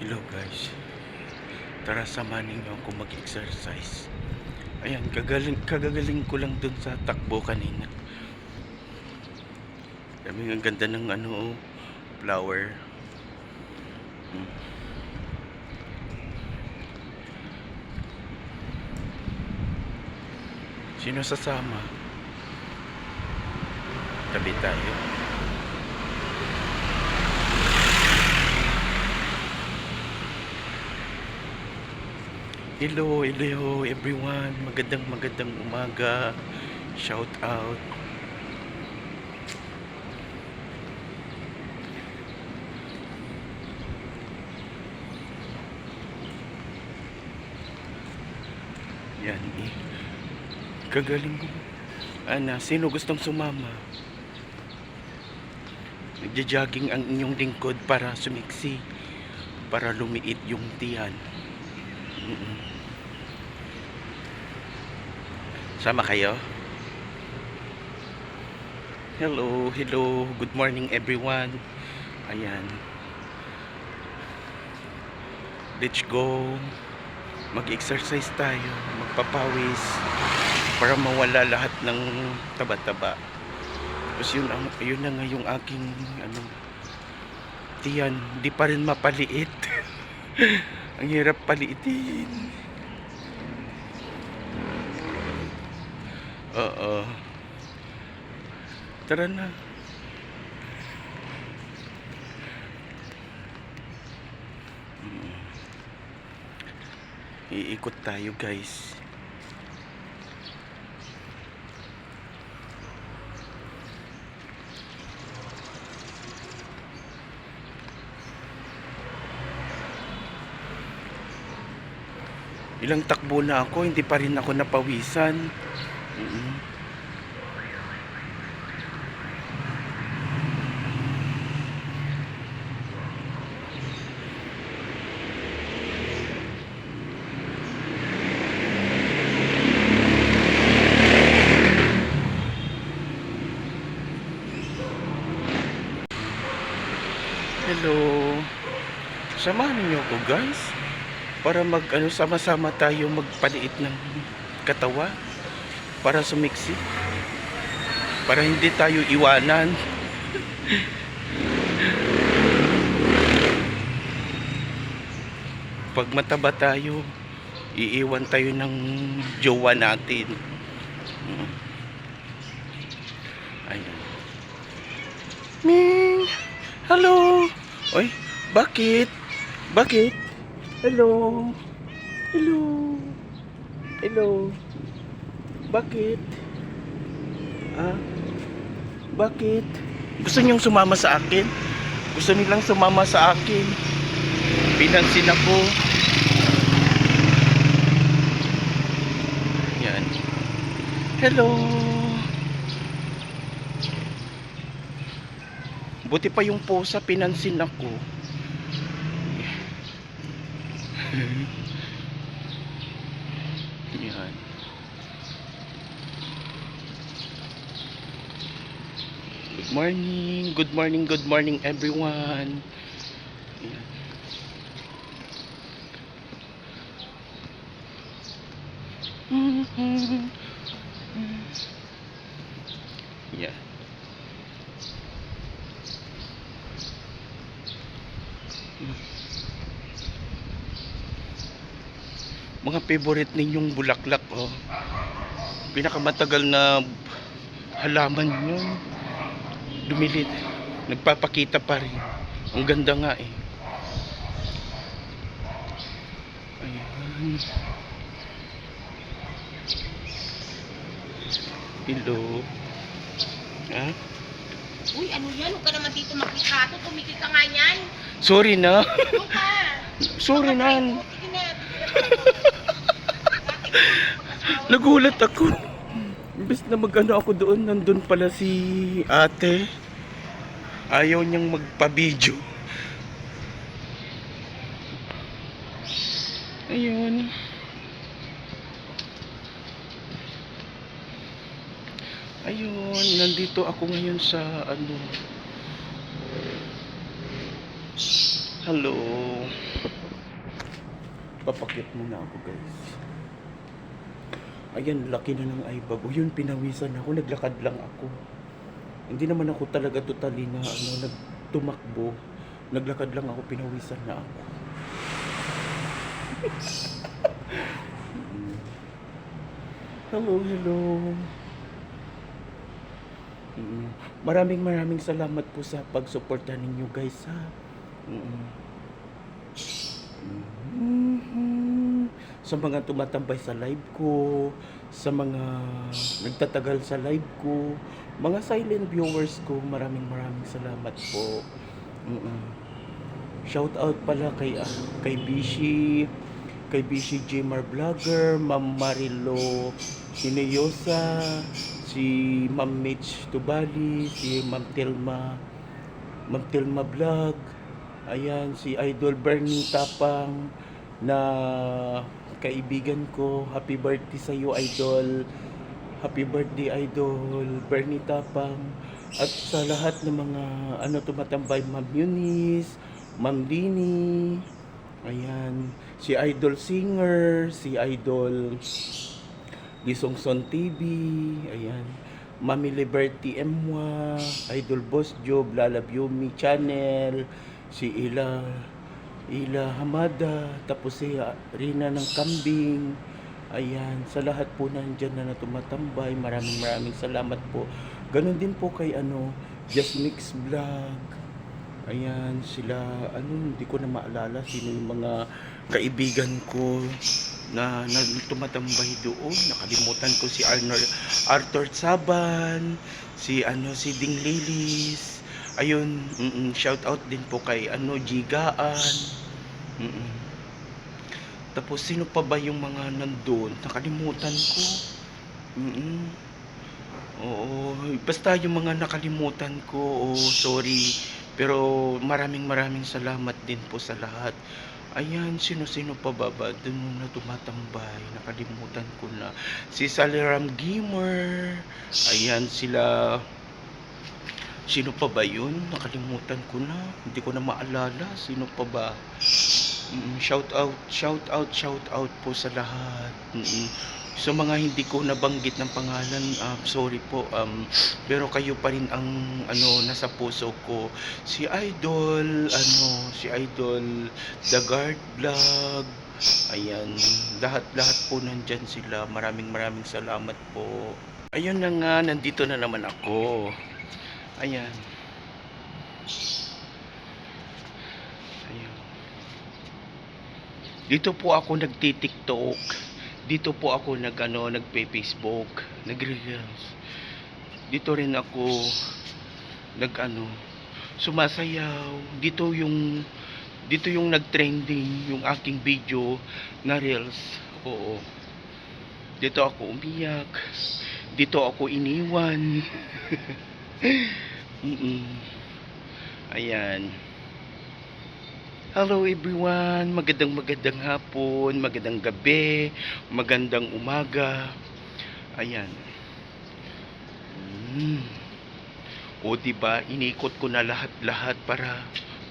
Hello guys. Tara samahan ninyo ako mag-exercise. Ayan, kagaling, kagagaling ko lang dun sa takbo kanina. Sabi ang ganda ng ano, flower. Hmm. Sino sasama? Tabi tayo. Hello, hello everyone. Magandang magandang umaga. Shout out. Yan eh. Kagaling mo. Ana, sino gustong sumama? Nagja-jogging ang inyong lingkod para sumiksi. Para lumiit yung tiyan. Sama kayo? Hello, hello. Good morning everyone. Ayan. Let's go. Mag-exercise tayo. Magpapawis. Para mawala lahat ng taba-taba. Tapos yun, ang, yun na nga yung aking ano, tiyan. Di pa rin mapaliit. ang hirap paliitin. Oo. Tara na. Mm. Iikot tayo guys. Ilang takbo na ako, hindi pa rin ako napawisan. Mm. Hello. Samahan niyo ako guys para mag ano sama-sama tayo magpaliit ng katawa para sumiksi. Para hindi tayo iwanan. Pag mataba tayo iiwan tayo ng jowa natin. Mm. ayun. Ming! Hello! Oy bakit? Bakit Hello. Hello. Hello. Bakit? Ah? Bakit? Gusto niyong sumama sa akin? Gusto nilang sumama sa akin? Pinansin ako. Yan. Hello. Buti pa yung posa, pinansin ako. Good morning, good morning, good morning everyone. Yan. mga favorite ninyong bulaklak oh. Pinakamatagal na halaman yun. Dumilit. Nagpapakita pa rin. Ang ganda nga eh. Ayan. Hello. Ha? Uy, ano yan? Huwag ka naman dito makikato. Tumigil ka nga yan. Sorry na. Ka. Sorry na. Nagulat ako. Imbes na magano ako doon, nandun pala si ate. Ayaw niyang magpa-video. Ayun. Ayun, nandito ako ngayon sa ano. Hello. Papakit muna ako guys. Ayan, laki na ng ibag. O yun, pinawisan ako. Naglakad lang ako. Hindi naman ako talaga totally na ano, nagtumakbo. Naglakad lang ako, pinawisan na ako. Hello, hello. Maraming maraming salamat po sa pagsuporta ninyo guys ha. Mm. Mhm. Sa mga tumatambay sa live ko, sa mga nagtatagal sa live ko, mga silent viewers ko, maraming maraming salamat po. Mm-mm. Shout out pala kay ah, kay Bishi, kay Bishi Jmar Vlogger, Ma'am Marilo Hineyosa, si Ma'am Mitch Tubali, si Ma'am Telma, Ma'am Telma Vlog, ayan, si Idol Bernie Tapang, na kaibigan ko, happy birthday sa iyo, Idol. Happy birthday, Idol. Bernie Tapang. At sa lahat ng mga ano tumatambay, Ma'am Eunice, Ma'am Dini, ayan, si Idol Singer, si Idol Lisongson TV, ayan, Mami Liberty Emwa, Idol Boss Job, Lalab Yumi Channel, si Ila Ila Hamada, tapos si Rina ng Kambing. Ayan, sa lahat po nandyan na natumatambay, maraming maraming salamat po. Ganon din po kay ano, Just Mix Vlog. Ayan, sila, ano, hindi ko na maalala sino yung mga kaibigan ko na, na tumatambay doon. Nakalimutan ko si Arnold, Arthur Saban, si ano, si Ding Lilis. Ayun, mm shout out din po kay ano, Jigaan. Mm Tapos sino pa ba yung mga nandun? Nakalimutan ko. Mm Oo, basta yung mga nakalimutan ko, oh, sorry. Pero maraming maraming salamat din po sa lahat. Ayan, sino-sino pa ba ba dun na tumatambay? Nakalimutan ko na. Si Saliram Gamer. Ayan, sila Sino pa ba yun? Nakalimutan ko na. Hindi ko na maalala. Sino pa ba? Shout out, shout out, shout out po sa lahat. Mm, So mga hindi ko nabanggit ng pangalan, um, sorry po. Um, pero kayo pa rin ang ano nasa puso ko. Si Idol, ano, si Idol The Guard Vlog. Ayan, lahat-lahat po nandyan sila. Maraming maraming salamat po. Ayun na nga, nandito na naman ako. Ayan. Ayan. Dito po ako nagti-TikTok. Dito po ako nag ano, nagpe-Facebook, nagre-reels. Dito rin ako nag ano, sumasayaw. Dito yung dito yung nag-trending yung aking video na reels. Oo. Dito ako umiyak. Dito ako iniwan. Mm-mm. Ayan. Hello everyone, magandang magandang hapon, magandang gabi, magandang umaga. Ayan. Mm. O di ba, inikot ko na lahat-lahat para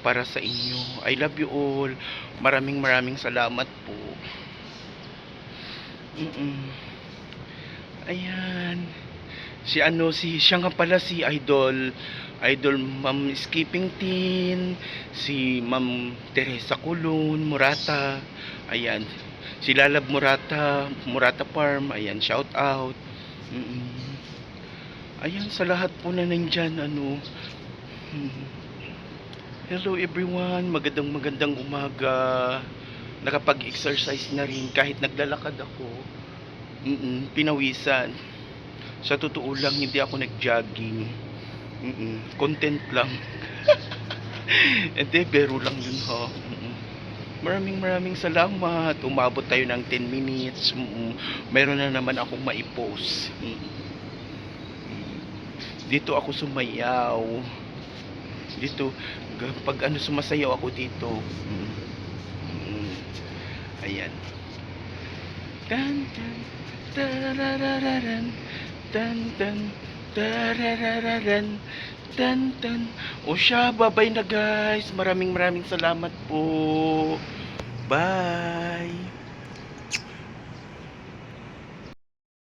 para sa inyo. I love you all. Maraming maraming salamat po. Mm-mm. Ayan. Si ano si siya nga pala si Idol Idol Ma'am Skipping Teen, si Ma'am Teresa Kulun, Murata. Ayan. Si Lalab Murata, Murata Farm. Ayan, shout out. Mm-mm. Ayan, sa lahat po na nandyan, ano. Hmm. Hello everyone, magandang magandang umaga. Nakapag-exercise na rin kahit naglalakad ako. Mm-mm, pinawisan. Sa totoo lang, hindi ako nag-jogging. Mm-mm, content lang. Hindi, bero lang yun ha. Mm-mm. Maraming maraming salamat. Umabot tayo ng 10 minutes. Mm-mm. Meron na naman akong maipost. Mm-mm. Dito ako sumayaw. Dito, pag ano sumasayaw ako dito. Mm. Mm. Ayan. Tan tan tararararan tan tan tararararan tan tan O siya, babay na guys. Maraming maraming salamat po. Bye.